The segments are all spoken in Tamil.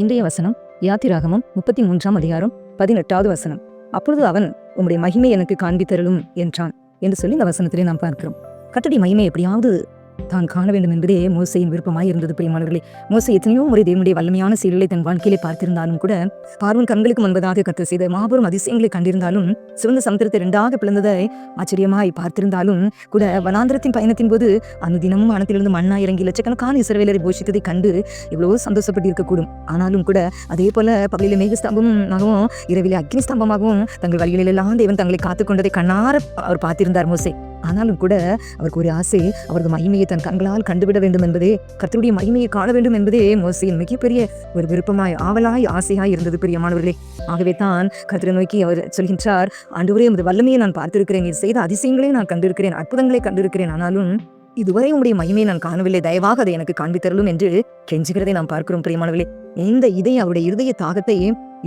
இன்றைய வசனம் யாத்திராகமும் முப்பத்தி மூன்றாம் அதிகாரம் பதினெட்டாவது வசனம். அப்பொழுது அவன் உம்முடைய மகிமை எனக்கு காண்பித்தருளும் என்றான். என்று சொல்லி இந்த வசனத்திலே நாம் பார்க்கிறோம். கட்டடி மகிமை எப்படியாவது தான் காண வேண்டும் என்பதே மோசையின் விருப்பமாய் இருந்தது பிரியமானவர்களே. மோசை எத்தனையோ முறை தேவனுடைய வல்லமையான செயல்களை தன் வாழ்க்கையிலே பார்த்திருந்தாலும் கூட பார்வன் கண்களுக்கு முன்பதாக கத்து செய்த மாபெரும் அதிசயங்களை கண்டிருந்தாலும் சிவந்த சமுத்திரத்தை இரண்டாக பிளந்ததை ஆச்சரியமாய் பார்த்திருந்தாலும் கூட வனாந்திரத்தின் பயணத்தின் போது அனுதினமும் வானத்திலிருந்து மண்ணா இறங்கி லட்சக்கணக்கான இசைவேலரை போஷித்ததை கண்டு எவ்வளவோ சந்தோஷப்பட்டு இருக்கக்கூடும் ஆனாலும் கூட அதே போல பகலிலே மேகஸ்தம்பமாகவும் இரவிலே அக்னி ஸ்தம்பமாகவும் தங்கள் வழிகளில் எல்லாம் தேவன் தங்களை காத்துக்கொண்டதை கண்ணார அவர் பார்த்திருந்தார் மோசே. ஆனாலும் கூட அவருக்கு ஒரு ஆசை அவரது மகிமையை தன் கண்களால் கண்டுவிட வேண்டும் என்பதே. கர்த்தருடைய மகிமையை காண வேண்டும் என்பதே மோசையின் மிகப்பெரிய ஒரு விருப்பமாய் ஆவலாய் ஆசையாய் இருந்தது பிரியமானவர்களே. ஆகவே தான் கர்த்தரை நோக்கி அவர் சொல்கின்றார் ஆண்டவரே உமது வல்லமையை நான் பார்த்திருக்கிறேன். நீர் செய்த அதிசயங்களையும் நான் கண்டிருக்கிறேன் அற்புதங்களை கண்டிருக்கிறேன். ஆனாலும் இதுவரை உங்களுடைய மகிமையை நான் காணவில்லை. தயவாக அதை எனக்கு காண்பித்தரலும் என்று கெஞ்சுகிறதை நாம் பார்க்கிறோம் பிரியமானவில்லை இந்த இதை அவருடைய இருதய தாகத்தை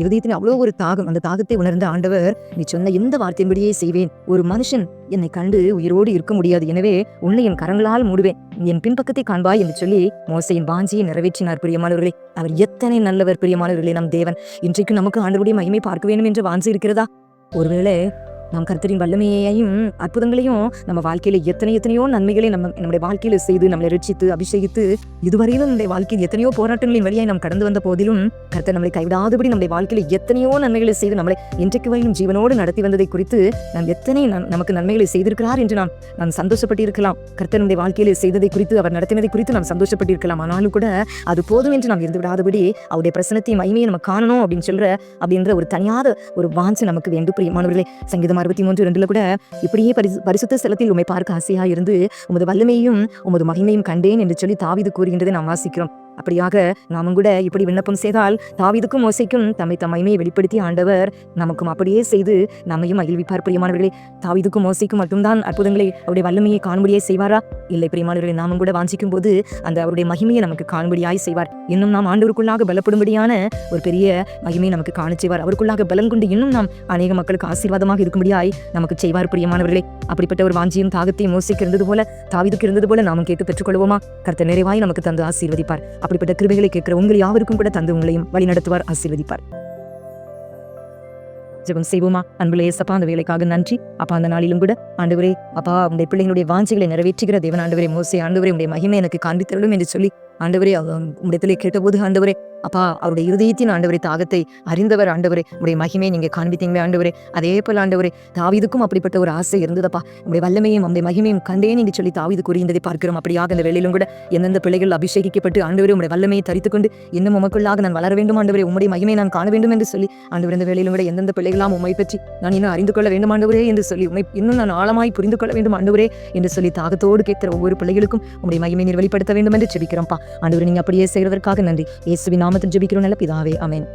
இருதயத்தின் அவ்வளோ ஒரு தாகம் அந்த தாகத்தை உணர்ந்த ஆண்டவர் நீ சொன்ன எந்த வார்த்தையின்படியே செய்வேன். ஒரு மனுஷன் என்னை கண்டு உயிரோடு இருக்க முடியாது. எனவே உன்னை என் கரங்களால் மூடுவேன். என் பின்பக்கத்தை காண்பாய் என்று சொல்லி மோசையின் வாஞ்சியை நிறைவேற்றினார் பிரியமானவர்களே. அவர் எத்தனை நல்லவர் பிரியமானவர்களே நம் தேவன். இன்றைக்கு நமக்கு ஆண்டவருடைய மகிமை பார்க்க வேண்டும் என்று வாஞ்சி இருக்கிறதா? ஒருவேளை நாம் கர்த்தரின் வல்லமையையும் அற்புதங்களையும் நம்ம வாழ்க்கையில எத்தனை எத்தனையோ நன்மைகளை நம்ம நம்முடைய வாழ்க்கையில செய்து நம்மளை ரட்சித்து அபிஷேகித்து இதுவரையிலும் நம்முடைய வாழ்க்கையில் எத்தனையோ போராட்டங்களின் வழியாய் நாம் கடந்து வந்த போதிலும் கர்த்தர் நம்மளை கைவிடாதபடி நம்முடைய வாழ்க்கையில எத்தனையோ நன்மைகளை செய்து நம்மளை இன்றைக்கு வரையும் ஜீவனோடு நடத்தி வந்ததை குறித்து நாம் எத்தனை நன்- நமக்கு நன்மைகளை செய்திருக்கிறார் என்று நாம் நாம் சந்தோஷப்பட்டிருக்கலாம். கர்த்தர் நம்முடைய வாழ்க்கையில செய்ததை குறித்து அவர் நடத்தினதை குறித்து நாம் சந்தோஷப்பட்டிருக்கலாம். ஆனாலும் கூட அது போதும் என்று நாம் இருந்து விடாதபடி அவருடைய பிரசனத்தையும் மகிமையை நம்ம காணணும் அப்படின்னு சொல்ற அப்படின்ற ஒரு தனியாத ஒரு வாஞ்சை நமக்கு வேண்டும். பிரியமானவர்களே சங்கீதமா அறுபத்தி மூன்று ரெண்டுல கூட இப்படியே பரிசு பரிசுத்த ஸ்தலத்தில் உம்மை பார்க்க ஆசையா இருந்து உமது வல்லமையும் உமது மகிமையும் கண்டேன் என்று சொல்லி தாவிது கூறுகின்றதை நாம் வாசிக்கிறோம். அப்படியாக நாமும் கூட இப்படி விண்ணப்பம் செய்தால் தாவீதுக்கும் ஓசைக்கும் தம்மை தம் வெளிப்படுத்தி ஆண்டவர் நமக்கும் அப்படியே செய்து நம்மையும் மகிழ்விப்பார். பிரியமானவர்களே தாவிதுக்கும் ஓசைக்கும் மட்டும்தான் அற்புதங்களை அவருடைய வல்லமையை காணும்படியே செய்வாரா? இல்லை பிரியமானவர்களை நாமும் கூட வாஞ்சிக்கும் போது அந்த அவருடைய மகிமையை நமக்கு காணும்படியாய் செய்வார். இன்னும் நாம் ஆண்டவருக்குள்ளாக பலப்படும்படியான ஒரு பெரிய மகிமையை நமக்கு காண செய்வார். அவருக்குள்ளாக பலம் கொண்டு இன்னும் நாம் அநேக மக்களுக்கு ஆசீர்வாதமாக இருக்கும்படியாய் நமக்கு செய்வார் பிரியமானவர்களே. அப்படிப்பட்ட ஒரு வாஞ்சியும் தாகத்தையும் மோசிக்கு இருந்தது போல தாவிதுக்கு இருந்தது போல நாமும் கேட்டு பெற்றுக்கொள்வோமா? கருத்த நிறைவாய் நமக்கு தந்து ஆசீர்வதிப்பார். அப்படிப்பட்ட கிருபைகளை கேட்கிற உங்கள் யாவருக்கும் கூட தந்து உங்களையும் வழிநடத்துவார் ஆசீர்வதிப்பார். ஜெபம் செய்வோமா? அன்புல ஏசப்பா அந்த வேலைக்காக நன்றி. அப்பா அந்த நாளிலும் கூட ஆண்டவரே அப்பா உங்களுடைய பிள்ளைகளுடைய வாஞ்சிகளை நிறைவேற்றுகிற தேவன் ஆண்டவரே மோசே ஆண்டவரே உடைய மகிமை எனக்கு காண்பித்தரலும் என்று சொல்லி ஆண்டவரே உடையத்திலே கேட்டபோது ஆண்டவரே அப்பா அவருடைய இருதயத்தின் ஆண்டவரை தாகத்தை அறிந்தவர் ஆண்டவரே. உடைய மகிமையை நீங்க காண்பித்தீங்களே ஆண்டவரே. அதே போல ஆண்டவரே தாவீதுக்கும் அப்படிப்பட்ட ஒரு ஆசை இருந்ததப்பா. உடைய வல்லமையும் அந்த மகிமையும் கண்டேன் என்று சொல்லி தாவிது கூறியதை பார்க்கிறோம். அப்படியாக இந்த வேலையிலும் கூட எந்தெந்த பிள்ளைகள் அபிஷேகிக்கப்பட்டு ஆண்டவரே உடைய வல்லமையை தரித்துக்கொண்டு இன்னும் உமக்குள்ளாக நான் வளர வேண்டும் ஆண்டவரே. உம்முடைய மகிமை நான் காண வேண்டும் என்று சொல்லி ஆண்டவர் இந்த வேலையிலும் கூட எந்தெந்த பிள்ளைகளாம் உண்மை பற்றி நான் இன்னும் அறிந்து கொள்ள வேண்டும் ஆண்டவரே என்று சொல்லி உண்மை இன்னும் நான் ஆழமாய் புரிந்து கொள்ள வேண்டும் ஆண்டவரே என்று சொல்லி தாகத்தோடு கேட்கிற ஒவ்வொரு பிள்ளைகளுக்கும் உடைய மகிமை நீர் வெளிப்படுத்த வேண்டும் என்று செபிக்கிறோம்ப்பா. ஆண்டவர் நீங்க அப்படியே செய்வதற்காக நன்றி. இயேசுவின் நாமத்தில் ஜெபிக்கிறோம் நல்ல பிதாவே அமேன்